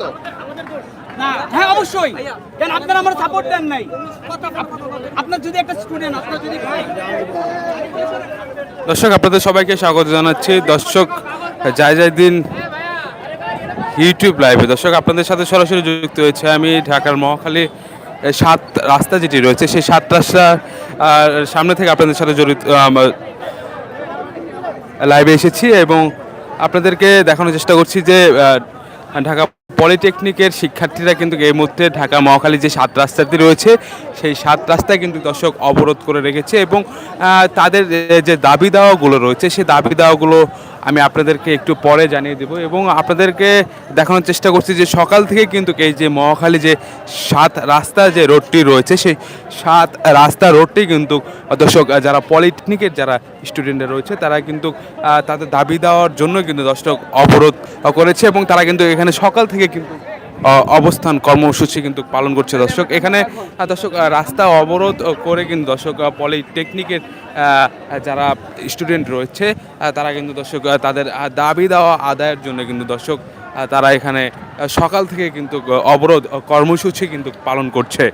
তো? না হ্যাঁ অবশ্যই। কেন আপনারা আমার সাপোর্ট দেন নাই? আপনার যদি একটা স্টুডেন্ট আপনার যদি দর্শক আপনাদের সবাইকে স্বাগত জানাচ্ছি। দর্শক যায় যাই দিন ইউটিউব লাইভে দর্শক আপনাদের সাথে সরাসরি যুক্ত হয়েছে আমি ঢাকার মহাখালী সাত রাস্তা যেটি রয়েছে সেই সাত রাস্তা সামনে থেকে আপনাদের সাথে জড়িত লাইভে এসেছি এবং আপনাদেরকে দেখানোর চেষ্টা করছি যে ঢাকা পলিটেকনিকের শিক্ষার্থীরা কিন্তু এই মুহূর্তে ঢাকা মহাখালী যে সাত রাস্তাটি রয়েছে, সেই সাত রাস্তায় কিন্তু দর্শক অবরোধ করে রেখেছে এবং তাদের যে- দাবি দাওয়াগুলো রয়েছে, সেই দাবি দাওয়াগুলো আমি আপনাদেরকে একটু পরে জানিয়ে দেব এবং আপনাদেরকে দেখানোর চেষ্টা করছি যে সকাল থেকে কিন্তু এই যে মহাখালী যে সাত রাস্তা যে রোডটি রয়েছে, সেই সাত রাস্তা রোডটি কিন্তু দর্শক, যারা পলিটেকনিকের যারা স্টুডেন্টরা রয়েছে, তারা কিন্তু তাদের দাবি দেওয়ার জন্য কিন্তু দর্শক অবরোধ করেছে এবং তারা কিন্তু এখানে সকাল থেকে কিন্তু অবস্থান, কর্মসূচি কিন্তু পালন করছে দর্শক। এখানে দর্শক রাস্তা অবরোধ করে কিন্তু দর্শক পলিটেকনিকের যারা স্টুডেন্ট রয়েছে তারা কিন্তু দর্শক তাদের দাবি দেওয়া আদায়ের জন্য কিন্তু দর্শক তারা এখানে সকাল থেকে কিন্তু, অবরোধ, কর্মসূচি কিন্তু পালন করছে।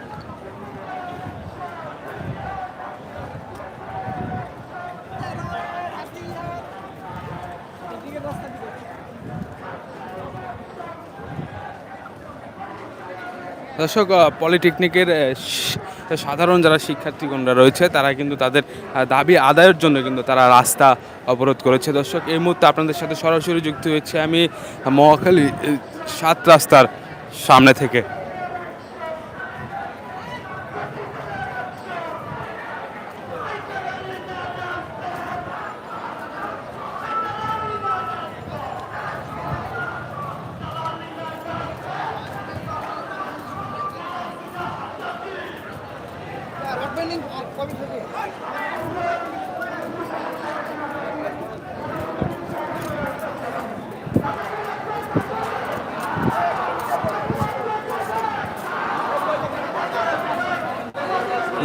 দর্শক পলিটেকনিকের সাধারণ যারা শিক্ষার্থীগণরা রয়েছে, তারা কিন্তু তাদের দাবি আদায়ের জন্য কিন্তু তারা রাস্তা অবরোধ করেছে। দর্শক, এই মুহূর্তে আপনাদের সাথে সরাসরি যুক্ত হয়েছে আমি মহাখালী সাত রাস্তার সামনে থেকে।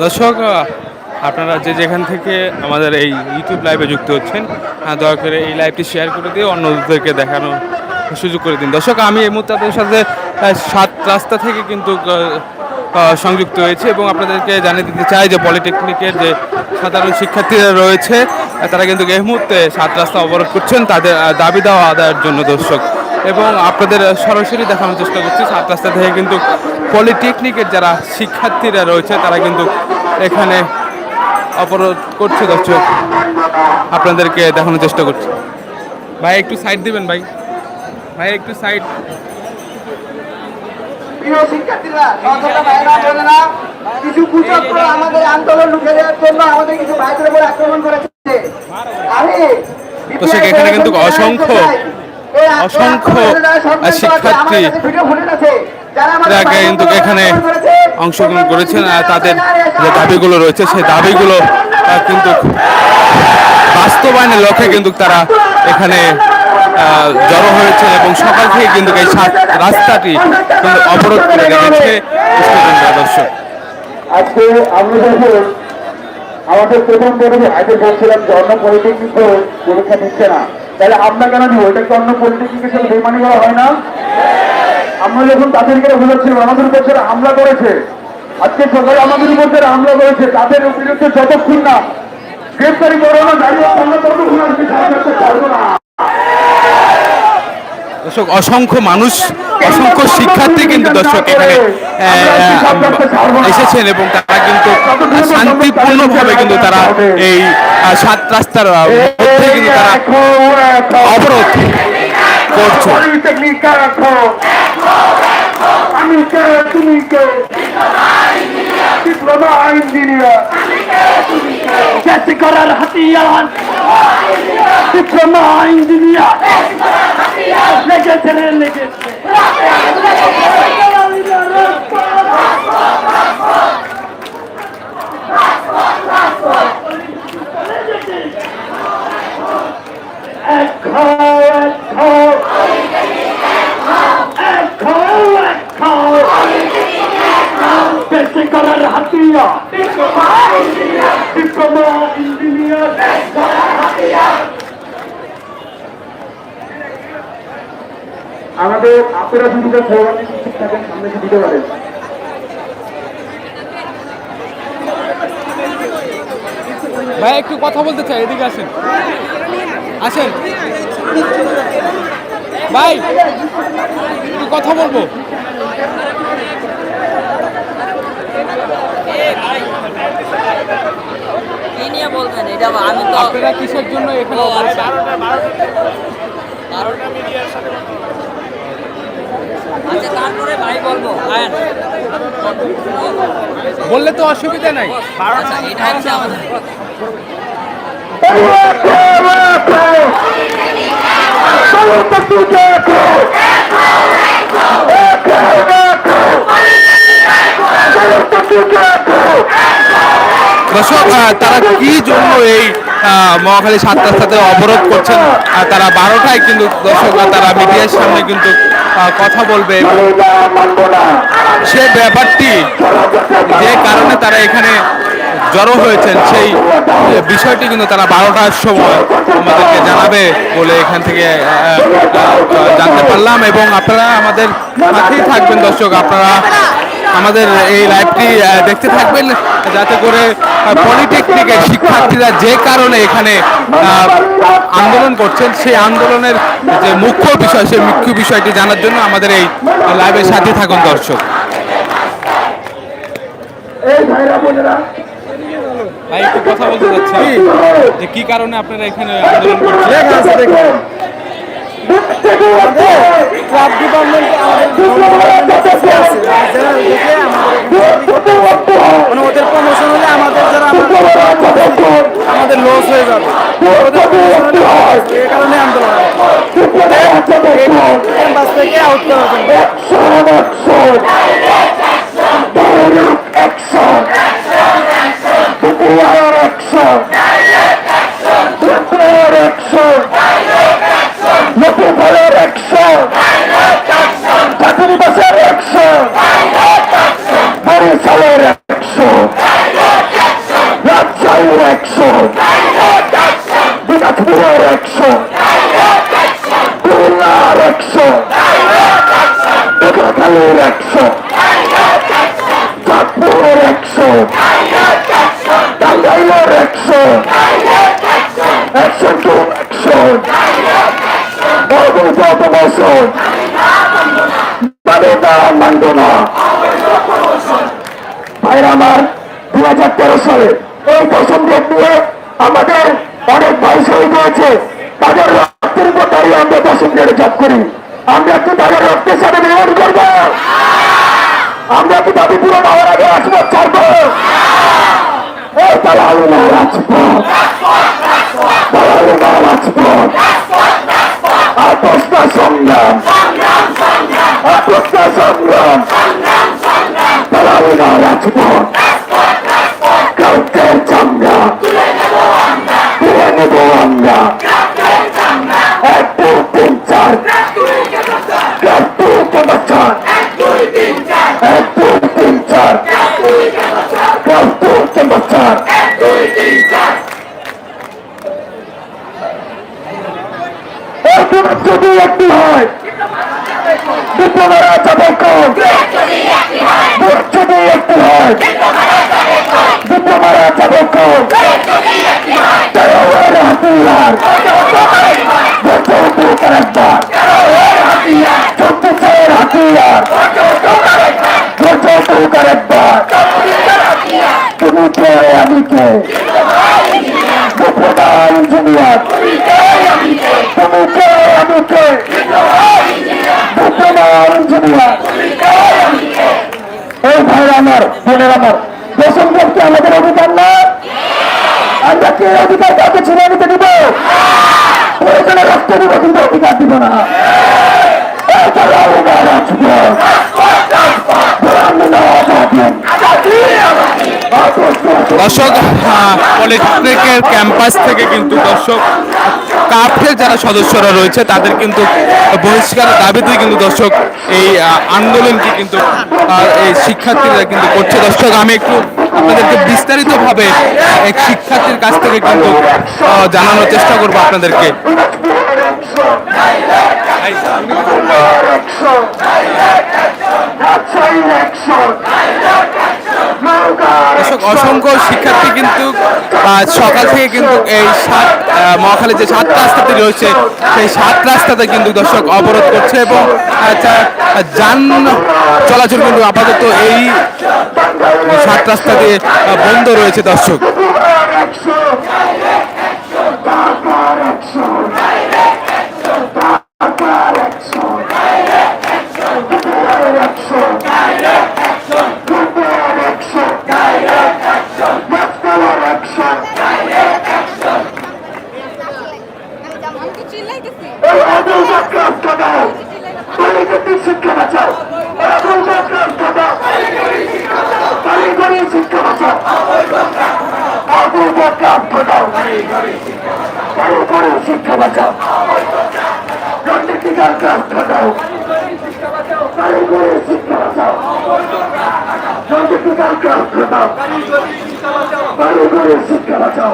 দর্শক আপনারা যে যেখান থেকে আমাদের এই ইউটিউব লাইভে যুক্ত হচ্ছেন দয়া করে এই লাইভটি শেয়ার করে দিয়ে অন্যদেরকে দেখানোর সুযোগ করে দিন। দর্শক, আমি এই মুহূর্তে আপনাদের সাথে সাত রাস্তা থেকে কিন্তু সংযুক্ত হয়েছে এবং আপনাদেরকে জানিয়ে দিতে চাই যে পলিটেকনিকের যে সাধারণ শিক্ষার্থীরা রয়েছে তারা কিন্তু এই মুহূর্তে সাত রাস্তা অবরোধ করছেন। তাদের দাবি দেওয়া আদায়ের জন্য দর্শক। এবং আপনাদের সরাসরি দেখানোর চেষ্টা করছি, সাত রাস্তা থেকে কিন্তু পলিটেকনিকের যারা শিক্ষার্থীরা রয়েছে, তারা কিন্তু এখানে অবরোধ করছে দর্শক। আপনাদেরকে দেখানোর চেষ্টা করছি। ভাই একটু সাইড দিবেন ভাই। ভাই একটু সাইড প্রিয় শিক্ষার্থীরা সহযোগিতা ভাইরা বোনেরা কিছু কুচক করে আমাদের আন্দোলন রুখে দেওয়ার জন্য আমাদের কিছু ভাইদের উপর আক্রমণ করেছে। আমি দর্শক, এখানে কিন্তু অসংখ্য- অসংখ্য শিক্ষার্থী কিন্তু এখানে অংশগ্রহণ করেছেন আর তাদের যে দাবিগুলো রয়েছে সেই দাবিগুলো কিন্তু বাস্তবায়নের লক্ষ্যে কিন্তু তারা এখানে আহ, জড়ো হয়েছে এবং সকাল থেকে কিন্তু এই রাস্তাটি কিন্তু অবরোধ করে রেখেছে দর্শক আজকে আমরা যখন আমাদের প্রথম পর্বে আগে বলছিলাম যে অন্য পলিটেকনিক পরীক্ষা নিচ্ছে না। তাহলে আমরা কেন এটা কি অন্য পলিটেকনিকের সাথে বেমানি করা হয় না? আমরা যখন তাদেরকে বোঝাচ্ছিলাম আমাদের উপর যারা হামলা করেছে আজকে সকালে আমাদের উপর যারা হামলা করেছে তাদের বিরুদ্ধে যতক্ষণ না গ্রেফতারি করো না দাঁড়িয়ে আমরা ততক্ষণ আর কি সাহায্য করতে পারব না। দর্শক অসংখ্য মানুষ অসংখ্য শিক্ষার্থী কিন্তু দর্শক এখানে এসেছেন এবং তারা কিন্তু শান্তিপূর্ণভাবে কিন্তু তারা এই সাত রাস্তার মধ্যে কিন্তু তারা অবরোধ। করছে আমি কে তুমি কে ডিপ্লোমা ইঞ্জিনিয়ার চাষি করার হাতিয়ার ডিপ্লোমা ইঞ্জিনিয়ার লেগেছে লেগেছে এক খাও এক খাও এক খাও এক খাও চাষি করার হাতিয়ার ডিপ্লোমা ইঞ্জিনিয়ার আমাদের আপনারা শুধু দুটো স্লোগান ঠিক থাকেন সামনে এসে দিতে পারেন ভাই একটু কথা বলতে চাই এদিকে আসেন আসেন ভাই একটু কথা বলব কি নিয়ে বলবেন? এটা আমি তো আপনারা কিসের জন্য এখানে আচ্ছা। তারপরে ভাই বলব বললে তো অসুবিধা নাই। আচ্ছা এটা হচ্ছে আমাদের। দর্শক তারা কি জন্য এই মহাখালী সাত রাস্তাতে অবরোধ করছেন? আর তারা বারোটায় কিন্তু দর্শকরা তারা মিডিয়ার সামনে কিন্তু কথা বলবে। সে ব্যাপারটি যে কারণে তারা এখানে জড়ো হয়েছেন, সেই বিষয়টি কিন্তু তারা বারোটার সময় আমাদেরকে জানাবে বলে এখান থেকে জানতে পারলাম এবং আপনারা আমাদের সাথেই থাকবেন দর্শক, আপনারা আমাদের এই লাইভটি দেখতে থাকবেন, যাতে করে পলিটেকনিকের শিক্ষার্থীরা যে কারণে এখানে আহ, আন্দোলন করছেন সেই আন্দোলনের যে মুখ্য বিষয় সেই মুখ্য বিষয়টি জানার জন্য আমাদের এই লাইভের সাথে থাকুন দর্শক। এই ভাইরা বোনেরা। ভাই একটু কথা বলতে চাচ্ছি। যে কি কারণে আপনারা এখানে আন্দোলন করছেন? ক্লাব ডিপার্টমেন্টে মানে ওদের প্রমোশন হলে আমাদের যারা আমাদের লস হয়ে যাবে এই কারণে আন্দোলন ক্যাম্পাস থেকে আউট করার জন্য দিনাজপুরের একশো খুলনার একশো দোকাখালীর একশো চাঁদপুরের একশো টাঙ্গাইলের একশো একশো টু একশো অবৈধ বছর মানে না মানব না ভাইরা আমার দু হাজার তেরো সালে এই দশম ডেট নিয়ে আমাদের অনেক ভাই শহীদ হয়েছে তাদের রক্তের উপর দাঁড়িয়ে আমরা দশম ডেটে জব করি আমরা কি তাদের রক্তের সাথে ব্যবহার করব আমরা কি দাবি পুরো পাওয়ার আগে আসব ছাড়বো। এই তালালু না রাজপথ। তালালু না রাজপথ। আপসটা সংগ্রাম। আপসটা সংগ্রাম। তালালু না রাজপথ। কাউকে চামড়া। তুলে নেব আমরা। এক দু তিন, চার। এক দু তিন চার এক একটু যদি একটি হয় ডিপ্লোমারা যাবে কম যদি একটি হয় ডিপ্লোমারা যাবে তেরোয়ের হাতিয়ার। আমি কে ভাইরা আমার, বোনের আমার দশম কি আমাদের অধিকার না? আমরা কি অধিকার কাউকে ছিনে নিতে দিব? রক্ত দিব কিন্তু অধিকার দিব না এই তালাও না রাজপথ। আমি না আজাদিন। দর্শক পলিটেকনিকের ক্যাম্পাস থেকে কিন্তু দর্শক কাফের যারা সদস্যরা রয়েছে, তাদের কিন্তু বহিষ্কারের দাবিতেই কিন্তু দর্শক এই আন্দোলনটি কিন্তু এই শিক্ষার্থীরা কিন্তু করছে। দর্শক, আমি একটু আপনাদেরকে বিস্তারিতভাবে এক শিক্ষার্থীর কাছ থেকে কিন্তু জানানোর চেষ্টা করব আপনাদেরকে। অসংখ্য শিক্ষার্থী কিন্তু সকাল থেকে কিন্তু এই সাত মহাখালী যে সাত রাস্তাটি রয়েছে, সেই সাত রাস্তাতে কিন্তু দর্শক অবরোধ করছে এবং যান চলাচল কিন্তু আপাতত এই সাত রাস্তা দিয়ে বন্ধ রয়েছে দর্শক। শিক্ষা বাঁচাও শিক্ষা বাঁচাও শিক্ষা বাঁচাও পলিটিক্যাল ক্লাস ঘটাও কারিগরি শিক্ষা বাঁচাও পলিটিক্যাল ক্লাস ঘটাও কারিগরি শিক্ষা বাঁচাও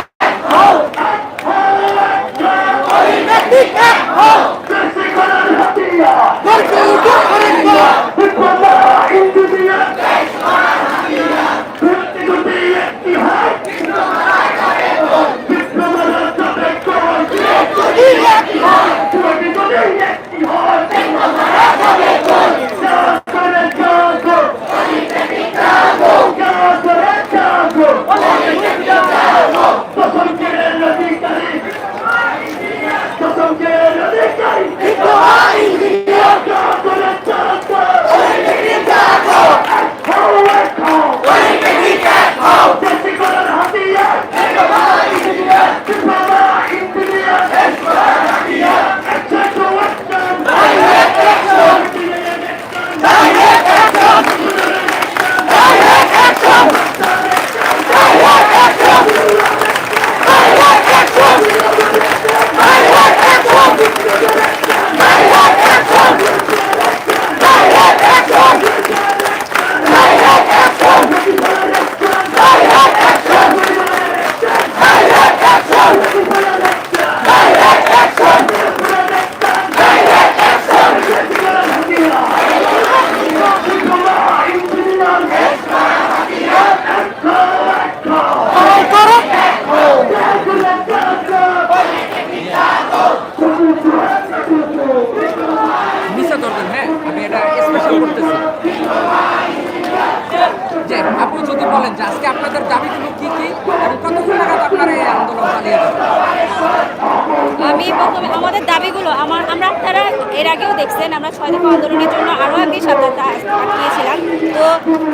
আটকিয়েছিলাম। তো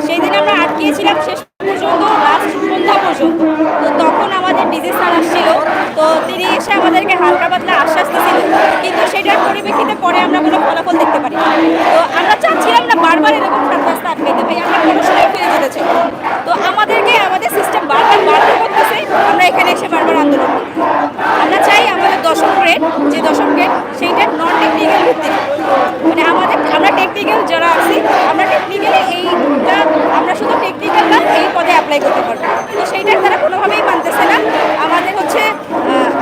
সেই দিন আমরা আটকিয়েছিলাম শেষ পর্যন্ত লাস্ট সন্ধ্যা পর্যন্ত। তো তখন আমাদের ডিজি স্যার আসছিল। তো তিনি এসে আমাদেরকে হালকা পাতলা আশ্বাস দিয়েছিল কিন্তু সেটার পরিপ্রেক্ষিতে পরে আমরা কোনো ফলাফল দেখতে পারি তো আমরা চাচ্ছিলাম না বারবার এরকম সাত রাস্তা আটকাইতে আমরা কোনো সময় ফিরে যেতে চাই। তো আমাদেরকে, আমাদের সিস্টেম বারবার বাধ্য করতেছে, আমরা এখানে এসে বারবার আন্দোলন করি। আমরা চাই আমাদের দশম গ্রেড যে দশম গ্রেড সেইটা নন টেকনিক্যাল ভিত্তিক টেকনিক্যাল যারা আছি, আমরা টেকনিক্যালি এইটা আমরা শুধু টেকনিক্যাল না, এই পদে অ্যাপ্লাই করতে পারব। তো সেইটা তারা কোনোভাবেই মানতেছে না। আমাদের হচ্ছে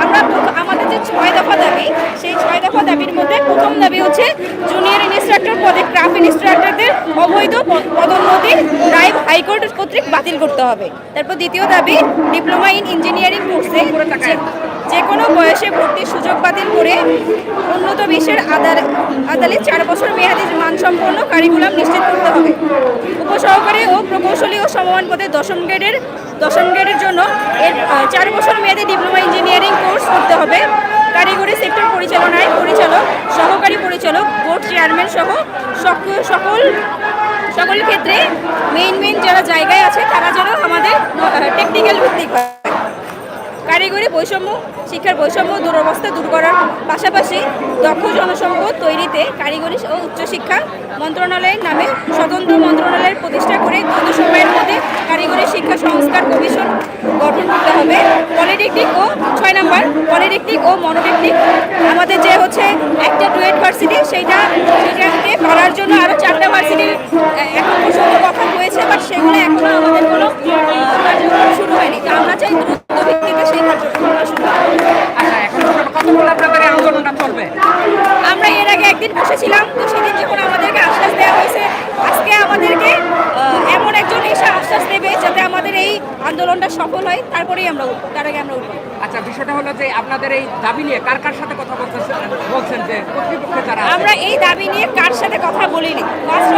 আমরা আমাদের যে ছয় দফা দাবি, সেই ছয় দফা দাবির মধ্যে প্রথম দাবি হচ্ছে জুনিয়র ইনস্ট্রাক্টর পদে ক্রাফট ইনস্ট্রাক্টরদের অবৈধ পদোন্নতি রায় হাইকোর্ট কর্তৃক বাতিল করতে হবে। তারপর দ্বিতীয় দাবি ডিপ্লোমা ইন ইঞ্জিনিয়ারিং কোর্সে যে- কোনো বয়সে ভর্তির সুযোগ বাতিল করে উন্নত বিশ্বের আদাল আদালে চার বছর মেয়াদি মানসম্পন্ন কারিকুলাম নিশ্চিত করতে হবে। উপসহকারী ও প্রকৌশলী ও সমমান পদে দশম গ্রেডের দশম গ্রেডের জন্য এর চার বছর মেয়াদি ডিপ্লোমা ইঞ্জিনিয়ারিং কোর্স করতে হবে। কারিগরি সেক্টর পরিচালনায় পরিচালক, সহকারী পরিচালক বোর্ড চেয়ারম্যান সহ সকল সকল ক্ষেত্রে মেইন মেইন যারা জায়গায় আছে, তারা যেন আমাদের টেকনিক্যাল ভিত্তিক হয়। কারিগরি বৈষম্য, শিক্ষার বৈষম্য দুরবস্থা দূর করার পাশাপাশি দক্ষ জনসম্পদ তৈরিতে কারিগরি ও উচ্চশিক্ষা মন্ত্রণালয়ের নামে স্বতন্ত্র মন্ত্রণালয়ের প্রতিষ্ঠা করে দ্রুত সময়ের মধ্যে কারিগরি শিক্ষা সংস্কার কমিশন গঠন করতে হবে। পলিটেকনিক ও ছয় নাম্বার, পলিটেকনিক ও মনোটেকনিক। আমাদের যে হচ্ছে একটা ডুয়েট ভার্সিটি, সেইটা সেটাকে করার জন্য আরও চারটা ভার্সিটির এখন পর্যন্ত কথা হয়েছে বাট সেগুলো এখনও আমাদের কোনো আহ, কার্যক্রম শুরু হয়নি তো আমরা চাই দ্রুত ভিত্তিতে সেই কার্যক্রমটা শুরু হোক। আচ্ছা এখন কতক্ষণ আপনাদের এই আন্দোলনটা চলবে আমরা এর আগে একদিন বসেছিলাম তো সেদিন যখন আমাদেরকে আশ্বাস দেওয়া হয়েছে আজকে আমাদেরকে আহ, এমন একজন এসে আশ্বাস দেবে যাতে আমাদের এই আন্দোলনটা সফল হয় তারপরেই আমরা উঠবো তার আগে আমরা উঠবো আচ্ছা বিষয়টা হলো যে আপনাদের এই দাবি নিয়ে কার কার সাথে কথা বলতেছেন বলছেন যে কর্তৃপক্ষে তারা আমরা এই দাবি নিয়ে কার সাথে কথা বলিনি? ফার্স্ট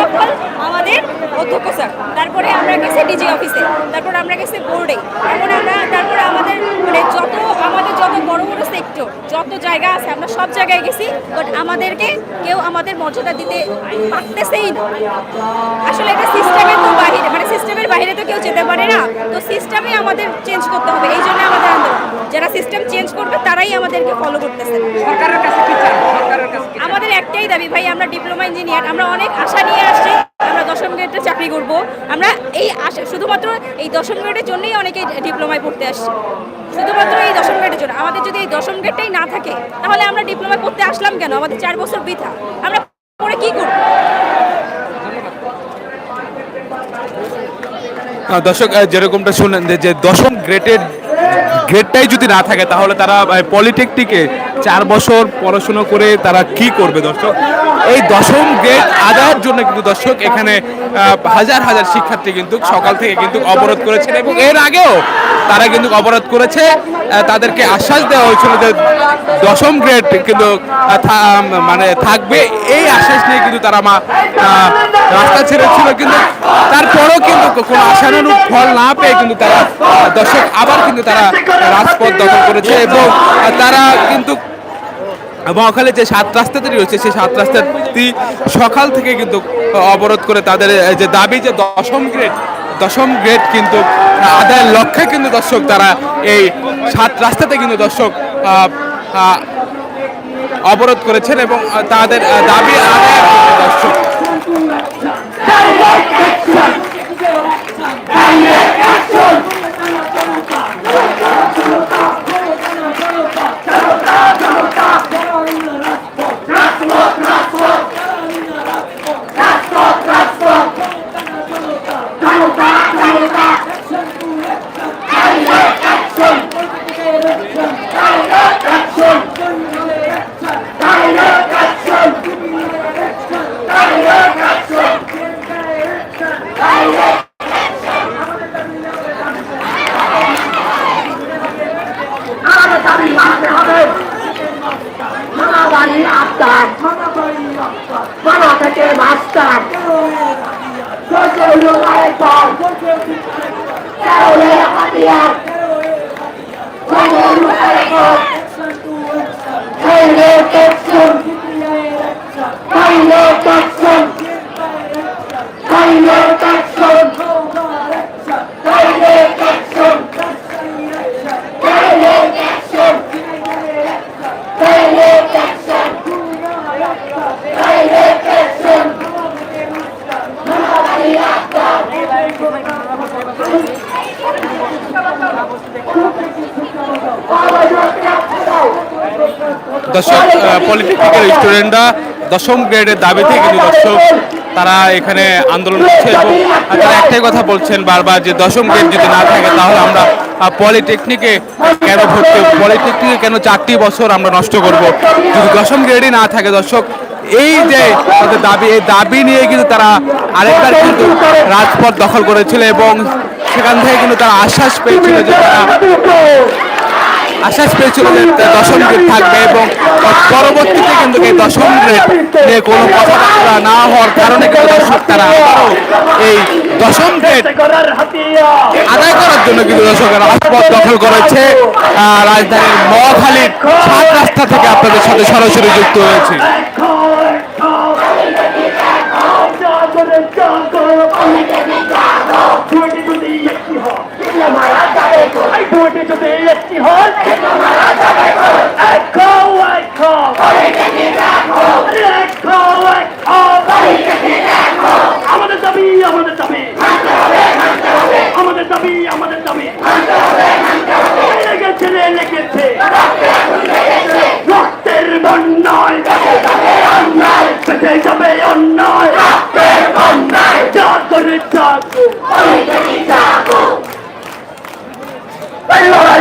আমাদের অধ্যক্ষ স্যার। তারপরে আমরা গেছি ডিজি অফিসে, তারপর আমরা গেছি বোর্ডে। তারপরে আমরা তারপরে মানে যত আমাদের যত বড় বড় সেক্টর যত জায়গা আছে আমরা সব জায়গায় গেছি বাট আমাদেরকে কেউ আমাদের মর্যাদা দিতে পারতেছেই না। আসলে এটা সিস্টেমের তো বাইরে মানে সিস্টেমের বাইরে তো কেউ যেতে পারে না। তো সিস্টেমই আমাদের চেঞ্জ করতে হবে এই জন্য আমাদের আন্দোলন। যারা সিস্টেম চেঞ্জ করবে তারাই আমাদেরকে ফলো করতেছে। সরকারের কাছে কি? আমাদের একটাই দাবি ভাই আমরা ডিপ্লোমা ইঞ্জিনিয়ার আমরা অনেক আশা নিয়ে আসছি। দশম গ্রেডে চাকরি করব। আমরা এই শুধুমাত্র এই দশম গ্রেডের জন্যই অনেকে ডিপ্লোমায় পড়তে আসছে। শুধুমাত্র এই দশম গ্রেডের জন্য। আমাদের যদি এই দশম গ্রেডটাই না থাকে, তাহলে আমরা ডিপ্লোমায় পড়তে আসলাম কেন? আমাদের চার বছর বৃথা। আমরা পরে কি করব? দর্শক যেরকমটা শুনলেন যে- যে দশম গ্রেডের গ্রেডটাই যদি না থাকে, তাহলে তারা পলিটেকনিকে চার বছর পড়াশোনা করে তারা কি করবে, দর্শক? এই দশম গ্রেড আদায়ের জন্য কিন্তু দর্শক এখানে হাজার হাজার শিক্ষার্থী কিন্তু সকাল থেকে কিন্তু অবরোধ করেছেন এবং এর আগেও তারা কিন্তু অবরোধ করেছে। তাদেরকে আশ্বাস দেওয়া হয়েছিল যে দশম গ্রেড কিন্তু মানে থাকবে। এই আশ্বাস নিয়ে কিন্তু তারা মা রাস্তা ছেড়েছিল কিন্তু তারপরেও কিন্তু কোনো আশানুরূপ ফল না পেয়ে কিন্তু তারা, দর্শক আবার কিন্তু তারা রাজপথ দখল করেছে এবং তারা কিন্তু মহাখালী যে সাত রাস্তাটি রয়েছে সেই সাত রাস্তাটি সকাল থেকে কিন্তু অবরোধ করে তাদের যে দাবি যে দশম গ্রেড দশম গ্রেড কিন্তু আদায়ের লক্ষ্যে কিন্তু দর্শক তারা এই সাত রাস্তাতে কিন্তু দর্শক অবরোধ করেছেন এবং তাদের দাবি দর্শক। দর্শক পলিটেকনিক্যাল স্টুডেন্টরা দশম গ্রেডের দাবিতে কিন্তু দর্শক, তারা এখানে আন্দোলন করছে এবং তারা একটাই কথা বলছেন বারবার যে দশম গ্রেড যদি না থাকে তাহলে আমরা পলিটেকনিকে কেন ভর্তি পলিটেকনিকে কেন চারটি বছর আমরা নষ্ট করব? যদি দশম গ্রেডই না থাকে দর্শক, এই যে তাদের দাবি, এই দাবি নিয়ে কিন্তু তারা আরেকবার কিন্তু রাজপথ দখল করেছিল এবং সেখান থেকে কিন্তু তারা আশ্বাস পেয়েছিল যে তারা আশ্বাস পেয়েছিল যে দশম গ্রেড থাকবে এবং পরবর্তীতে কিন্তু এই দশম গ্রেড নিয়ে কোনো কথাবার্তা না হওয়ার কারণে কিন্তু দর্শক তারা এই দশম গ্রেড আদায় করার জন্য কিন্তু দর্শক রাজপথ দখল করেছে। রাজধানীর মহাখালীর সাত রাস্তা থেকে আপনাদের সাথে সরাসরি যুক্ত হয়েছে। যদি একটি হয় যদি কি হয় এখো এখো এখো এখো আমাদের দাবি আমাদের দাবি আমাদের দাবি আমাদের দাবি লেগেছে রে লেগেছে রক্তের বন্যায় বেঁচে যাবে অন্যায় যা করে থাকো এই লড়াই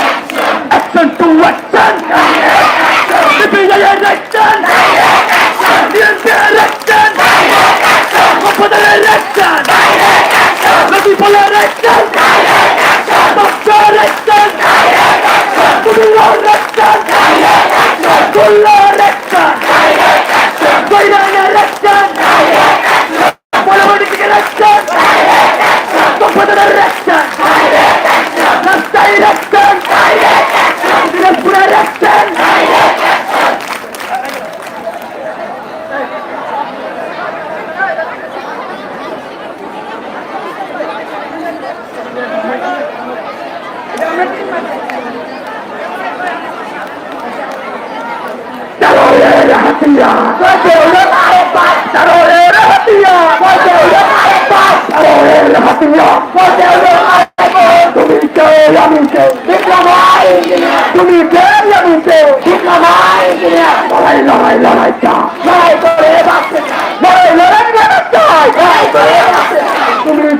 তুমি কে আমি কে ডিপ্লোমা ইঞ্জিনিয়ার তুমি কে আমি কে ডিপ্লোমা ইঞ্জিনিয়ার লড়াই লড়াই লড়াই চা লড়াই করে বাঁচতে চাই লড়াই লড়াই লড়াই চাই লড়াই করে বাঁচতে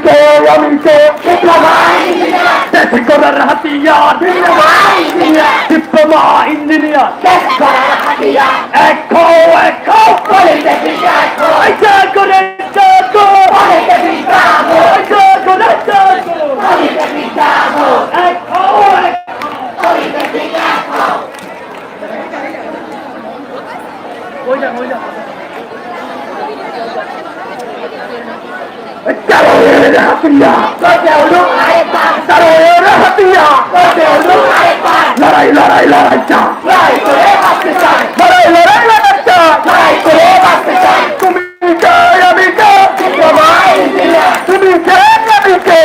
কে আমি কে? দেশ করার হাতিয়ার ডিপ্লোমা ইঞ্জিনিয়ার এখো এখো এটা করে যাব এটা করে যাব এখো taroyer hatia, লড়াই লড়াই লড়াই লড়াই লড়াই লড়াই লড়াই তুমি আমি তুমি কে আমি কে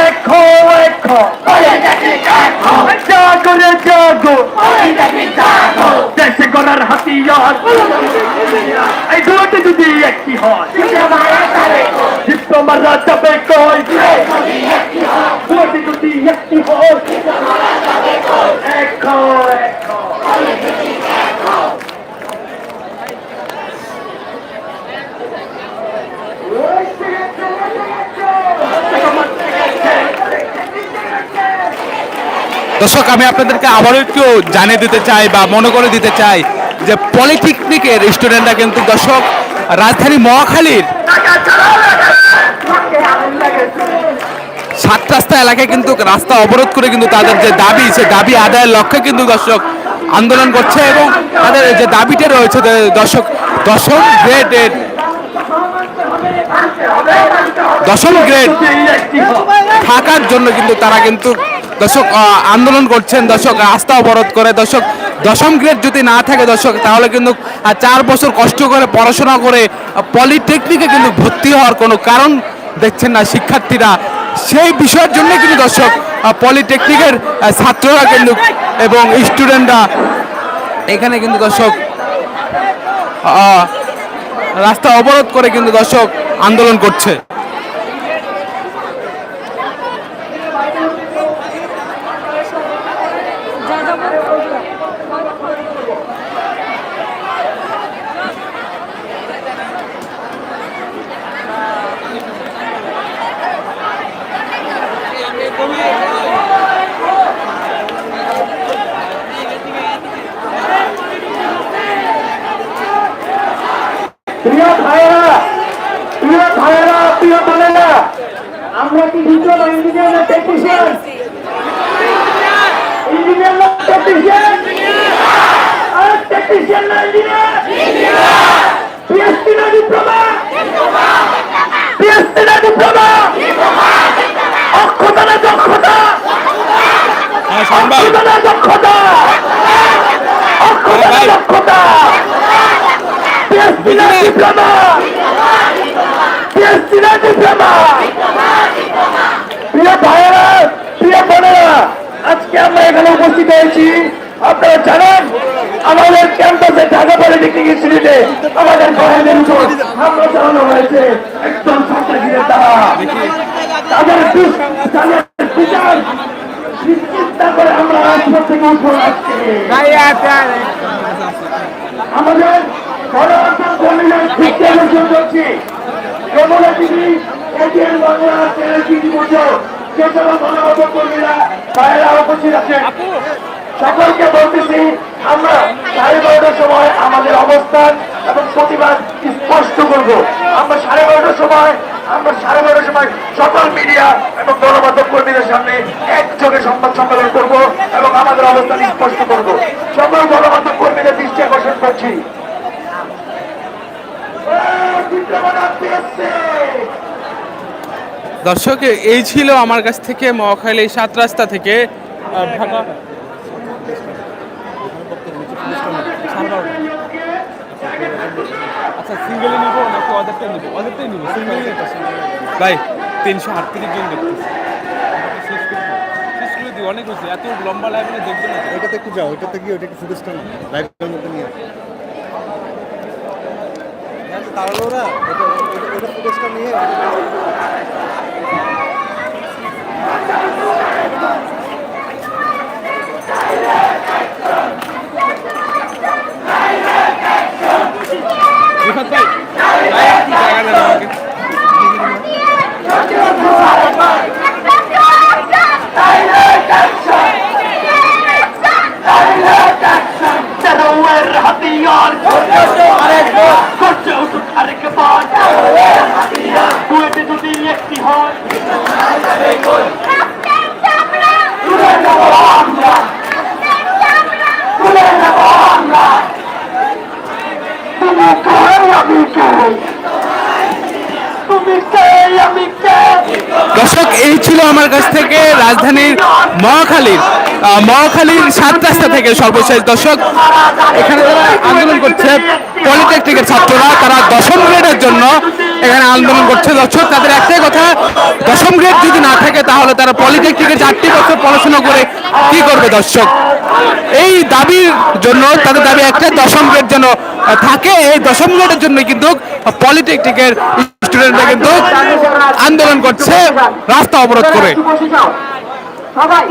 Echo, echo, জাগো রে জাগো দেশে করার হাতিয়ার এই দুটি যদি একটি হয় ডিপ্লোমারা যাবে কই দুটি যদি একটি হয় এখো এখো দর্শক, আমি আপনাদেরকে আবারও একটু জানিয়ে দিতে চাই বা মনে করে দিতে চাই যে পলিটেকনিকের স্টুডেন্টরা কিন্তু দর্শক, রাজধানী মহাখালীর সাত রাস্তা এলাকায় কিন্তু রাস্তা অবরোধ করে কিন্তু তাদের যে দাবি, সে দাবি আদায়ের লক্ষ্যে কিন্তু দর্শক আন্দোলন করছে এবং তাদের যে দাবিটা রয়েছে দর্শক, দশম গ্রেডের দশম গ্রেড থাকার জন্য কিন্তু তারা কিন্তু দর্শক আন্দোলন করছেন দর্শক রাস্তা অবরোধ করে। দর্শক, দশম গ্রেড যদি না থাকে দর্শক, তাহলে কিন্তু চার বছর কষ্ট করে পড়াশোনা করে পলিটেকনিকে কিন্তু ভর্তি হওয়ার কোনো কারণ দেখছেন না শিক্ষার্থীরা। সেই বিষয়ের জন্য কিন্তু দর্শক পলিটেকনিকের ছাত্ররা কিন্তু এবং স্টুডেন্টরা এখানে কিন্তু দর্শক রাস্তা অবরোধ করে কিন্তু দর্শক আন্দোলন করছে। Oh, yeah. আমাদের কলেজের উপর হামলা চালানো হয়েছে একদম সন্ত্রাসীদের দ্বারা তাদের তাদের বিচার না করে আমরা রাজপথ থেকে উঠবো আজকে। আমাদের সকলকে বলতেছি, আমরা সাড়ে বারোটার সময় আমাদের অবস্থান এবং প্রতিবাদ স্পষ্ট করব। আমরা সাড়ে বারোটার সময়, আমরা সাড়ে বারোটার সময় সকল মিডিয়া এবং গণমাধ্যম কর্মীদের সামনে একযোগে সংবাদ সম্মেলন করব এবং আমাদের অবস্থান স্পষ্ট করব। সকল গণমাধ্যম কর্মীদের দৃষ্টি আকর্ষণ করছি। দর্শক, এই ছিল আমার কাছ থেকে মহাখালী সাত রাস্তা থেকে ঢাকা। আচ্ছা সিঙ্গেলে নিব নাকি ওদেরটা নিব? ওদেরটাই নিব সিঙ্গেল ভাই তিনশো আটত্রিশ জন দেখতেছি। করে করে অনেক হয়েছে। এত লম্বা লাইনে দেখবে না। ওইটাতে একটু যাও ওইটাতে গিয়ে ওইটা একটু না লাইভের মধ্যে নিয়ে তাড়াহুড়া ওটা নিয়ে ভাই একটু জায়গা দেন আমাকে জানোয়ার হাতিয়ার করছে উঠুক আরেকবার দুয়েতে যদি একটি হয় তুলে নেব আমরা তুলে নেব আমরা তুমি কে আমি কে তুমি কে আমি কে দর্শক এই ছিল আমার কাছ থেকে রাজধানীর মহাখালীর মহাখালীর সাত রাস্তা থেকে সর্বশেষ দর্শক। এখানে যারা আন্দোলন করছে, পলিটেকনিকের ছাত্ররা, তারা দশম গ্রেডের জন্য এখানে আন্দোলন করছে। দর্শক, তাদের একটাই কথা, দশম গ্রেড যদি না থাকে, তাহলে তারা পলিটেকনিকে চারটি বছর পড়াশোনা করে কি করবে দর্শক? এই দাবির জন্য, তাদের দাবি একটা দশম গ্রেড যেন থাকে, এই দশম গ্রেডের জন্য কিন্তু পলিটেকনিকের স্টুডেন্টরা কিন্তু আন্দোলন করছে, রাস্তা অবরোধ করে। బాబాయ్.